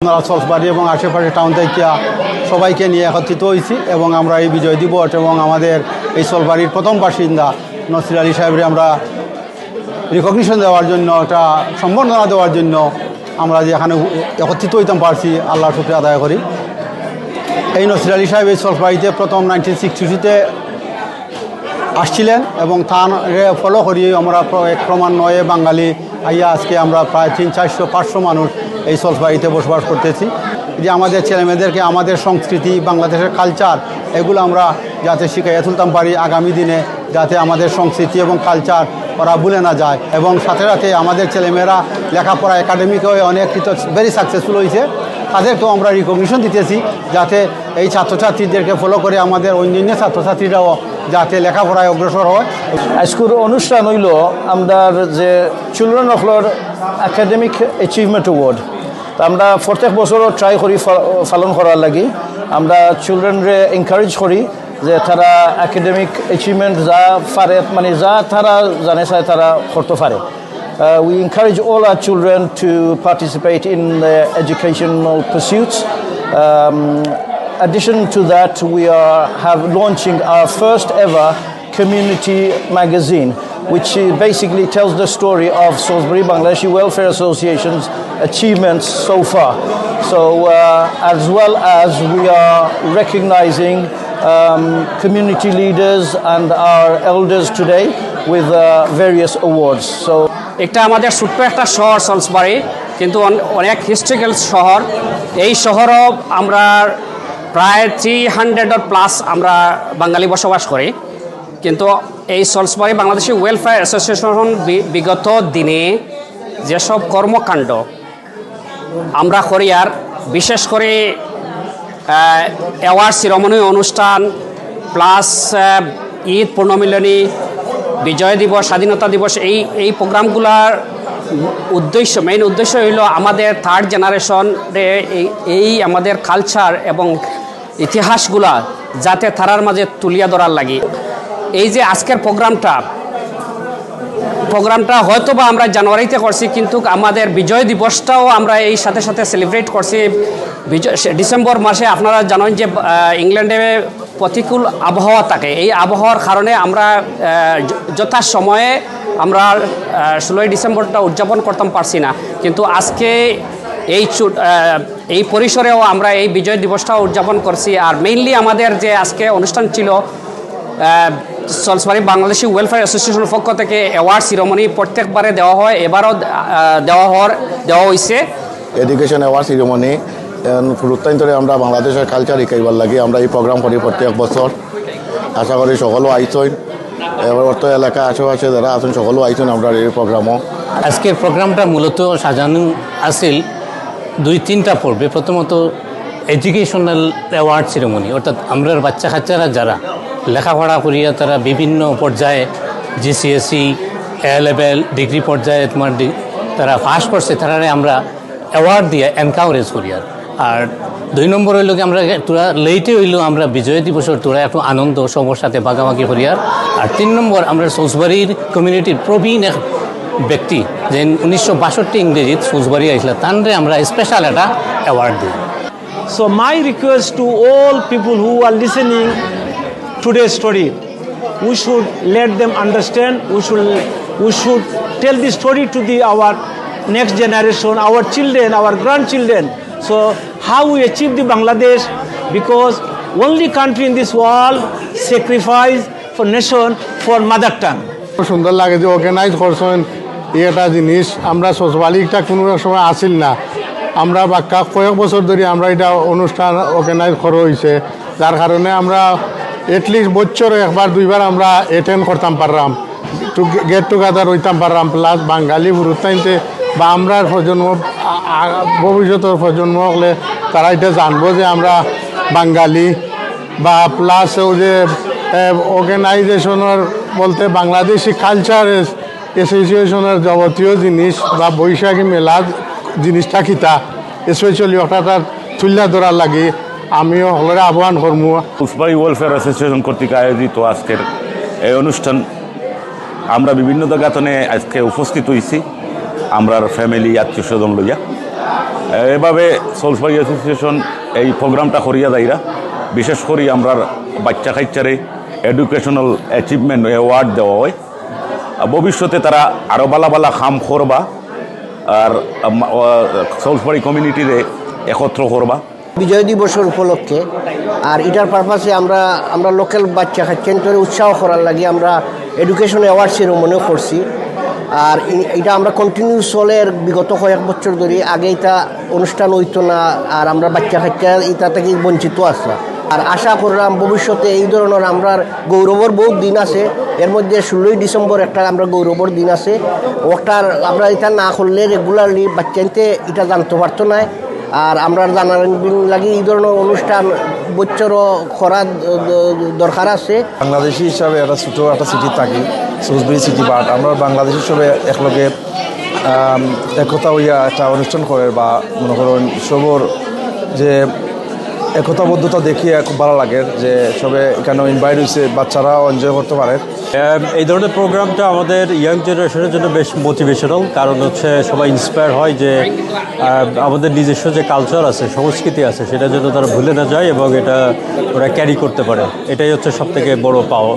আমরা সলসবাড়ি এবং আশেপাশে টাউন থেকে সবাইকে নিয়ে একত্রিত হয়েছি এবং আমরা এই বিজয় দিবস এবং আমাদের এই সলবাড়ির প্রথম বাসিন্দা নসির আলী সাহেবরে আমরা রিকগনিশন দেওয়ার জন্য, একটা সম্বর্ধনা দেওয়ার জন্য আমরা যে এখানে একত্রিত হইতাম পারছি, আল্লাহর শুক্রিয়া আদায় করি। এই নসির আলী সাহেব এই সলবাড়িতে প্রথম নাইনটিন সিক্সটিতে আসছিলেন এবং তার ফলো করিয়ে আমরা এক ক্রমান্বয়ে বাঙালি আইয়া আজকে আমরা প্রায় তিন চারশো, পাঁচশো মানুষ এই সলসবাড়িতে বসবাস করতেছি। যে আমাদের ছেলেমেয়েদেরকে, আমাদের সংস্কৃতি, বাংলাদেশের কালচার এগুলো আমরা যাতে শিখাইয়া তুলতাম পারি আগামী দিনে, যাতে আমাদের সংস্কৃতি এবং কালচার ওরা ভুলে না যায়। এবং সাথে সাথে আমাদের ছেলেমেয়েরা লেখাপড়া একাডেমিক হয়ে অনেক ভেরি সাকসেসফুল হয়েছে তাদেরকেও আমরা রিকগনিশন দিতেছি যাতে এই ছাত্রছাত্রীদেরকে ফলো করে আমাদের অন্যান্য ছাত্রছাত্রীরাও যাতে লেখাপড়ায় অগ্রসর হয়। আজকের অনুষ্ঠান হইল আমাদের যে চিলড্রেন অফলর একাডেমিক অ্যাচিভমেন্ট অ্যাওয়ার্ড তা আমরা প্রত্যেক বছরও ট্রাই করি ফা- পালন করার লাগি আমরা চিলড্রেনরে এনকারেজ করি যে তারা একাডেমিক অ্যাচিভমেন্ট যা পারে মানে যা তারা জানে চায় তারা করতে পারে Uh, we encourage all our children to participate in their educational pursuits. Um, addition to that, we are have launching our first ever community magazine, Which uh, basically tells the story of Salisbury Bangladeshi Welfare Association's achievements so far. So, uh, as well as we are recognizing um, community leaders and our elders today with uh, various awards. So, একটা আমাদের ছোট্ট একটা শহর সলসবাড়ি কিন্তু on- অনেক historical শহর এই শহরও আমরা প্রায় থ্রি হান্ড্রেডর প্লাস আমরা বাঙালি বসবাস করি কিন্তু এই সলসবাড়ি বাংলাদেশি ওয়েলফেয়ার অ্যাসোসিয়েশন বিগত দিনে যেসব কর্মকাণ্ড আমরা করি আর বিশেষ করে অ্যাওয়ার্ড শিরোমণি অনুষ্ঠান প্লাস ঈদ পূর্ণমিলনী, বিজয় দিবস, স্বাধীনতা দিবস, এই এই প্রোগ্রামগুলার উদ্দেশ্য মেইন উদ্দেশ্য হইল আমাদের থার্ড জেনারেশনে এই আমাদের কালচার এবং ইতিহাসগুলা যাতে তারার মাঝে তুলিয়া ধরার লাগি। এই যে আজকের প্রোগ্রামটা প্রোগ্রামটা হয়তো বা আমরা জানুয়ারিতে করছি কিন্তু আমাদের বিজয় দিবসটাও আমরা এই সাথে সাথে সেলিব্রেট করছি। বিজয় ডিসেম্বর মাসে আপনারা জানেন যে ইংল্যান্ডে প্রতিকূল আবহাওয়া থাকে। এই আবহাওয়ার কারণে আমরা আহ, য- যথাসময়ে আমরা ষোলোই ডিসেম্বরটা উদযাপন করতাম পারছি না। কিন্তু আজকে এই এই পরিসরেও আমরা এই বিজয় দিবসটাও উদযাপন করছি। আর মেইনলি আমাদের যে আজকে অনুষ্ঠান ছিল সলসবাড়ি বাংলাদেশি ওয়েলফেয়ার অ্যাসোসিয়েশনের পক্ষ থেকে অ্যাওয়ার্ড শিরোমণি প্রত্যেকবারে দেওয়া হয়। এবারও দেওয়া হওয়ার দেওয়া হয়েছে এডুকেশন অ্যাওয়ার্ড সিরিমনি প্রত্যন্তরে আমরা বাংলাদেশের কালচার শিকাইবার লাগে আমরা এই প্রোগ্রাম করি প্রত্যেক বছর আশা করি সকলও আইসন এবার অর্থ এলাকা আশেপাশে যারা আছেন সকলও আইসন আমরা এই প্রোগ্রামও আজকের প্রোগ্রামটা মূলত সাজানো আছিল দুই তিনটা পর্বে। প্রথমত এডুকেশনাল অ্যাওয়ার্ড সেরেমনি অর্থাৎ আমরা বাচ্চা কাচ্চারা যারা লেখাপড়া করিয়া তারা বিভিন্ন পর্যায়ে জিসিএসসি এ লেভেল ডিগ্রি পর্যায়ে তোমার তারা পাস করছে তারা আমরা অ্যাওয়ার্ড দিয়ে এনকাউরেজ করি আর। আর দুই নম্বর হইল কি, আমরা তোরা লেটে হইলেও আমরা বিজয় দিবসের তোরা একটু আনন্দ, সবার সাথে বাগাবাগি করি আর। আর তিন নম্বর, আমরা সৌসবাড়ির কমিউনিটির প্রবীণ এক ব্যক্তি, যে উনিশশো বাষট্টি ইংরেজিত ফুসবাড়ি আইসলা, তানরে আমরা স্পেশাল একটা অ্যাওয়ার্ড দিই। So my request to all people who are listening today's story, we should let them understand. We should we should tell the story to the our next generation, our children, our grandchildren. So how we achieve the Bangladesh, because only country in this world sacrifice for nation for mother tongue. সুন্দর লাগে যে organise করছেন একটা জিনিস আমরা সোসালিটা কোনো সময় আসিল না আমরা বাক্কা কয়েক বছর ধরে আমরা এটা অনুষ্ঠান অর্গানাইজ করা হয়েছে যার কারণে আমরা এটলিস্ট বছর একবার, দুইবার আমরা অ্যাটেন্ড করতাম পারলাম। টু গেট টুগেদার হইতাম পারলাম প্লাস বাঙালি গুরুত্বাইতে বা আমরা প্রজন্ম ভবিষ্যতের প্রজন্ম হলে তারা এটা জানব যে আমরা বাঙালি বা প্লাস ও যে অর্গানাইজেশনের বলতে বাংলাদেশি কালচার অ্যাসোসিয়েশনের যাবতীয় জিনিস বা বৈশাখী মেলা জিনিসটা কিতা? স্পেশালি ওটা তুল্লা ধরার লাগে। আমিও হলরে আহ্বান করব উসবাড়ি ওয়েলফেয়ার অ্যাসোসিয়েশন কর্তৃক আয়োজিত আজকের এই অনুষ্ঠান, আমরা বিভিন্ন জায়গাতনে আজকে উপস্থিত হয়েছি আমরার ফ্যামিলি আত্মীয় স্বজন লইয়া। এভাবে সোলসবাড়ি অ্যাসোসিয়েশন এই প্রোগ্রামটা করিয়া যাইরা, বিশেষ করে আমরা বাচ্চা কাচ্চারে এডুকেশনাল অ্যাচিভমেন্ট অ্যাওয়ার্ড দেওয়া হয়। ভবিষ্যতে তারা আরও বালা বালা খাম করবা, আর সোলসবাড়ি কমিউনিটিরে একত্র করবা। বিজয় দিবসের উপলক্ষে, আর এটার পারপাসে আমরা আমরা লোকাল বাচ্চা কাচ্চান্তরে উৎসাহ করার লাগে আমরা এডুকেশন অ্যাওয়ার্ড সেরেমনিও করছি। আর এটা আমরা কন্টিনিউ চলে বিগত কয়েক বছর ধরে। আগে এটা অনুষ্ঠান হইতো না, আর আমরা বাচ্চা কাচ্চা এটা থেকে বঞ্চিত আছে। আর আশা করলাম ভবিষ্যতে এই ধরনের আমরা গৌরবর বহুত দিন আছে। এর মধ্যে ষোলোই ডিসেম্বর একটা আমরা গৌরবর দিন আছে। ওটার আমরা এটা না করলে রেগুলারলি বাচ্চাইতে এটা জানতে পারতো না। আর আমরা জানার লাগে এই ধরনের অনুষ্ঠান বছরও করার দরকার আছে। বাংলাদেশি হিসাবে একটা ছোটো একটা সিটি থাকি সুজবিরি সিটি বাট আমরা বাংলাদেশি হিসাবে একলগে একতা হইয়া একটা অনুষ্ঠান করে বা মনে করেন সবর যে একতাবদ্ধতা দেখিয়ে খুব ভালো লাগে যে সবে এখানে ইনভাইট হয়েছে বাচ্চারাও এনজয় করতে পারে। Um, এই ধরনের প্রোগ্রামটা আমাদের ইয়াং জেনারেশনের জন্য বেশ মোটিভেশনাল কারণ হচ্ছে সবাই ইন্সপায়ার হয় যে আমাদের নিজস্ব যে কালচার আছে সংস্কৃতি আছে সেটা যেন তারা ভুলে না যায় এবং এটা ওরা ক্যারি করতে পারে। এটাই হচ্ছে সব থেকে বড় পাওয়া